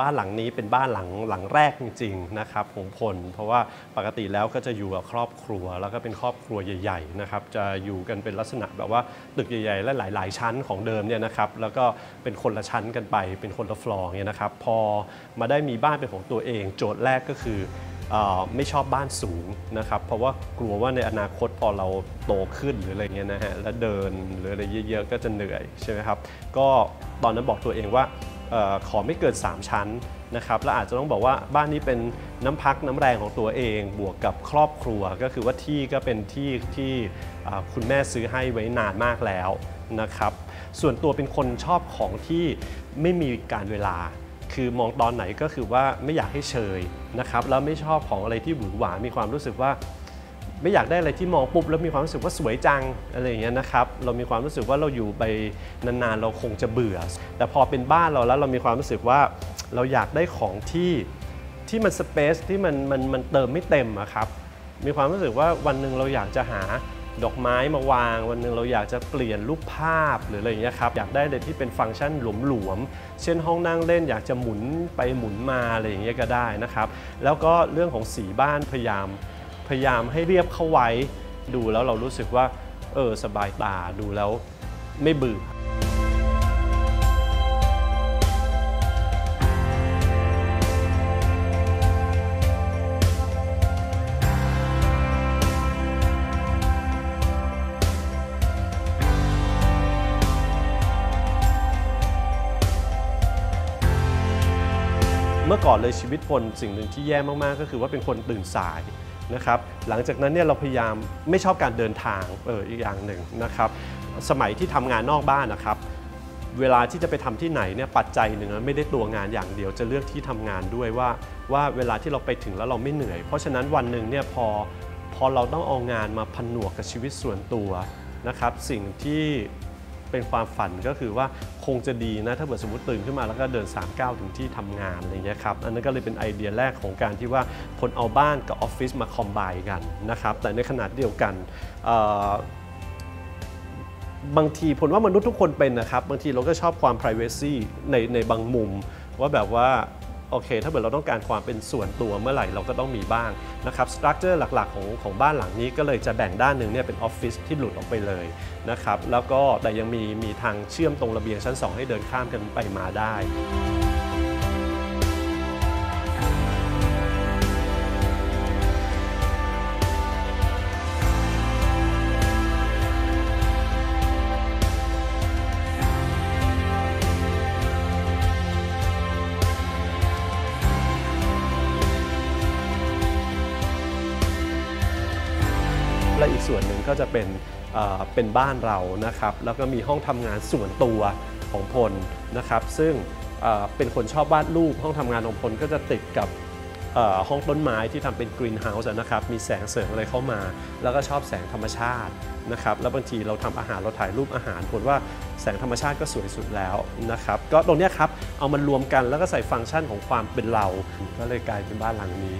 บ้านหลังนี้เป็นบ้านหลังหลังแรกจริงๆนะครับของพล เพราะว่าปกติแล้วก็จะอยู่กับครอบครัว แล้วก็เป็นครอบครัวใหญ่ๆนะครับจะอยู่กันเป็นลักษณะแบบว่าตึกใหญ่ๆและหลาย ๆ ชั้นของเดิมเนี่ยนะครับแล้วก็เป็นคนละชั้นกันไป เป็นคนละฟลอร์เนี่ยนะครับพอมาได้มีบ้านเป็นของตัวเอง โจทย์แรกก็คือไม่ชอบบ้านสูงนะครับ เพราะว่ากลัวว่าในอนาคตพอเราโตขึ้นหรืออะไรเงี้ยนะฮะแล้วเดินหรืออะไรเยอะๆก็จะเหนื่อยใช่ไหมครับก็ตอนนั้นบอกตัวเองว่า ขอไม่เกิน 3 ชั้นนะครับและอาจจะต้องบอกว่าบ้านนี้เป็นน้ำพักน้ำแรงของตัวเอง บวกกับครอบครัวก็คือว่าที่ก็เป็นที่ที่คุณแม่ซื้อให้ไว้นานมากแล้วนะครับส่วนตัวเป็นคนชอบของที่ไม่มีการเวลา คือมองตอนไหนก็คือว่าไม่อยากให้เชยนะครับแล้วไม่ชอบของอะไรที่หวือหวา มีความรู้สึกว่า ไม่อยากได้อะไรที่มองปุ๊บแล้วมีความรู้สึกว่าสวยจังอะไรอย่างเงี้ยนะครับเรามีความรู้สึกว่าเราอยู่ไปนานๆเราคงจะเบื่อ แต่พอเป็นบ้านเราแล้วเรามีความรู้สึกว่าเราอยากได้ของที่ที่มันสเปซที่มันมันมันเติมไม่เต็มอะครับมีความรู้สึกว่าวันหนึ่งเราอยากจะหาดอกไม้มาวาง วันหนึ่งเราอยากจะเปลี่ยนรูปภาพหรืออะไรอย่างเงี้ยครับอยากได้อะไรที่เป็นฟังก์ชันหลวมๆเช่นห้องนั่งเล่นอยากจะหมุนไปหมุนมาอะไรอย่างเงี้ยก็ได้นะครับ แล้วก็เรื่องของสีบ้านพยายาม พยายามให้เรียบเข้าไว้ ดูแล้วเรารู้สึกว่าเออสบายตาดูแล้วไม่เบื่อเมื่อก่อนเลยชีวิตพลสิ่งหนึ่งที่แย่มากๆ ก็คือว่าเป็นคนตื่นสาย นะครับหลังจากนั้นเนี่ยเราพยายามไม่ชอบการเดินทางเอออีกอย่างหนึ่งนะครับสมัยที่ทำงานนอกบ้านนะครับเวลาที่จะไปทำที่ไหนเนี่ยปัจจัยหนึ่งไม่ได้ตัวงานอย่างเดียวจะเลือกที่ทำงานด้วยว่า ว่าเวลาที่เราไปถึงแล้วเราไม่เหนื่อย เพราะฉะนั้นวันหนึ่งเนี่ยพอพอเราต้องเอางานมาผนวกกับชีวิตส่วนตัวนะครับสิ่งที่ เป็นความฝันก็คือว่าคงจะดีนะถ้าเกิดสมมติตื่นขึ้นมาแล้วก็เดิน 3 9 ถึงที่ทำงานอะไรเงี้ยครับอันนั้นก็เลยเป็นไอเดียแรกของการที่ว่าพนเอาบ้านกับออฟฟิศมาคอมไบกันนะครับแต่ในขนาดเดียวกันบางทีผลว่ามนุษย์ทุกคนเป็นนะครับ บางทีเราก็ชอบความ p r i เวซีในในบางมุม ว่าแบบว่า โอเค ถ้าเกิดเราต้องการความเป็นส่วนตัวเมื่อไหร่เราก็ต้องมีบ้างนะครับสตรัคเจอร์หลักๆของของบ้านหลังนี้ก็เลยจะแบ่งด้านหนึ่งเนี่ยเป็นออฟฟิศที่หลุดออกไปเลยนะครับแล้วก็แต่ยังมีมีทางเชื่อมตรงระเบียงชั้น 2 ให้เดินข้ามกันไปมาได้ และอีกส่วนหนึ่งก็จะเป็นเป็นบ้านเรานะครับแล้วก็มีห้องทำงานส่วนตัวของพลนะครับ ซึ่งเป็นคนชอบวาดรูปห้องทำงานของพลก็จะติดกับห้องต้นไม้ที่ทำเป็นกรีนเฮาส์นะครับ มีแสงเสริมอะไรเข้ามา แล้วก็ชอบแสงธรรมชาตินะครับ แล้วบางทีเราทำอาหารเราถ่ายรูปอาหารผลว่าแสงธรรมชาติก็สวยสุดแล้วนะครับ ก็ตรงนี้ครับ เอามันรวมกันแล้วก็ใส่ฟังก์ชันของความเป็นเรา ก็เลยกลายเป็นบ้านหลังนี้